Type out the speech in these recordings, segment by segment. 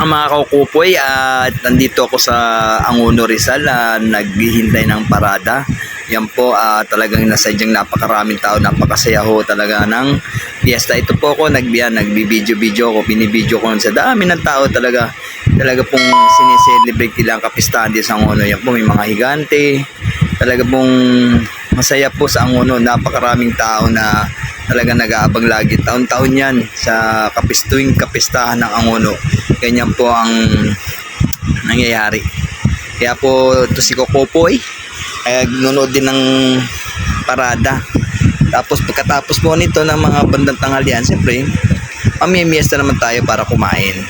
ang mga kaukupoy at nandito ako sa Anguno Rizal na naghihintay ng parada. Yan po ah, talagang nasadyang napakaraming tao, napakasaya ho talaga ng piyesta. Ito po ako nagbiyan, nagbibideo-video ako, binibideo ko sa dami ng tao talaga. Talaga pong sineselebrate nila ang kapistahan din sa Anguno. Yan po may mga higante. Talaga pong masaya po sa Anguno. Napakaraming tao na talaga nag-aabang lagi. Taon-taon yan sa kapistuing kapistahan ng Angono. Ganyan po ang nangyayari. Kaya po ito si Kokopoy ay nanonood din ng parada. Tapos pagkatapos po nito ng mga bandang tanghalian, siyempre, mamimiesta naman tayo para kumain.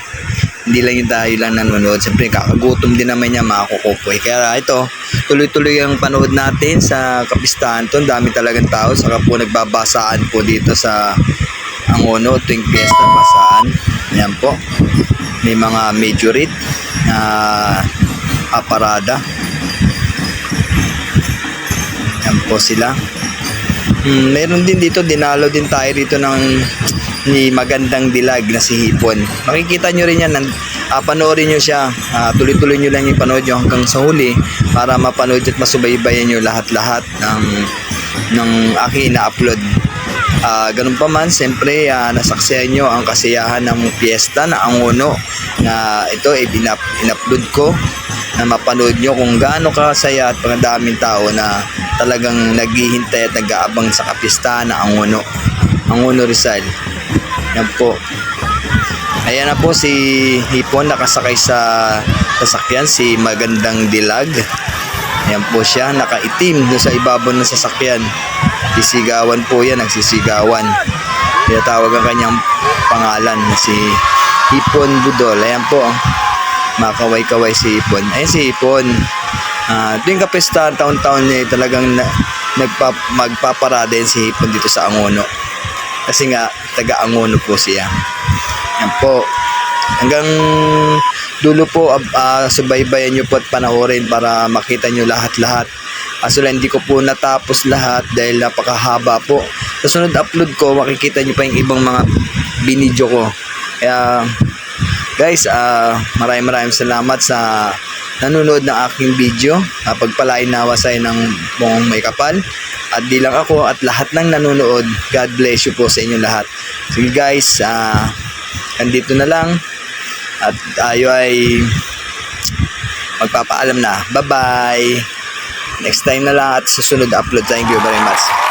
Hindi lang yung tayo lang nanonood. Siyempre, kakagutom din naman niya mga kukupoy. Kaya ito, tuloy-tuloy ang panood natin sa kapistahan to. Ang dami talagang tao. Saka po nagbabasaan po dito sa Angono tuwing piyesta, basaan. Ayan po. May mga majorite na aparada. Ayan po sila. Hmm, meron din dito, dinalo din tayo dito ng ni magandang dilag na si Hipon. Makikita nyo rin yan, ah, panoorin nyo siya. Ah, tuloy-tuloy nyo lang yung panood nyo hanggang sa huli para mapanood at masubaybayan nyo lahat-lahat ng, ng aking ina-upload. Ah, ganun pa man, siyempre ah, nasaksihan nyo ang kasiyahan ng piyesta na Angono na ito ay binap, in-upload ko na mapanood nyo kung gaano kasaya at pangdaming tao na talagang naghihintay at nag-aabang sa kapistahan na Angono. Angono Rizal. Yan po. Ayan na po si Hipon nakasakay sa sasakyan, si Magandang Dilag. Ayan po siya, nakaitim doon sa ibabaw ng sasakyan. Sisigawan po yan, nagsisigawan. Kaya tawag ang kanyang pangalan na si Hipon Budol. Ayan po, makaway-kaway si Hipon. Ayan si Hipon. Ah, tuwing kapesta, taon-taon niya talagang na, nagpa, magpaparada yan si Hipon dito sa Angono. Kasi nga, taga-Angono po siya. Yan po. Hanggang dulo po, ah, subaybayan nyo po at panoorin para makita nyo lahat-lahat. Kaso lang, hindi ko po natapos lahat dahil napakahaba po. Sa sunod upload ko, makikita nyo pa yung ibang mga binidyo ko. Kaya, guys, ah, maraming maraming salamat sa nanonood ng aking video. Uh, pagpalain nawa sa ng buong may kapal. At di lang ako at lahat ng nanonood, God bless you po sa inyo lahat. Sige guys, ah, andito na lang. At tayo ay magpapaalam na. Bye-bye! Next time na lang at susunod upload. Thank you very much.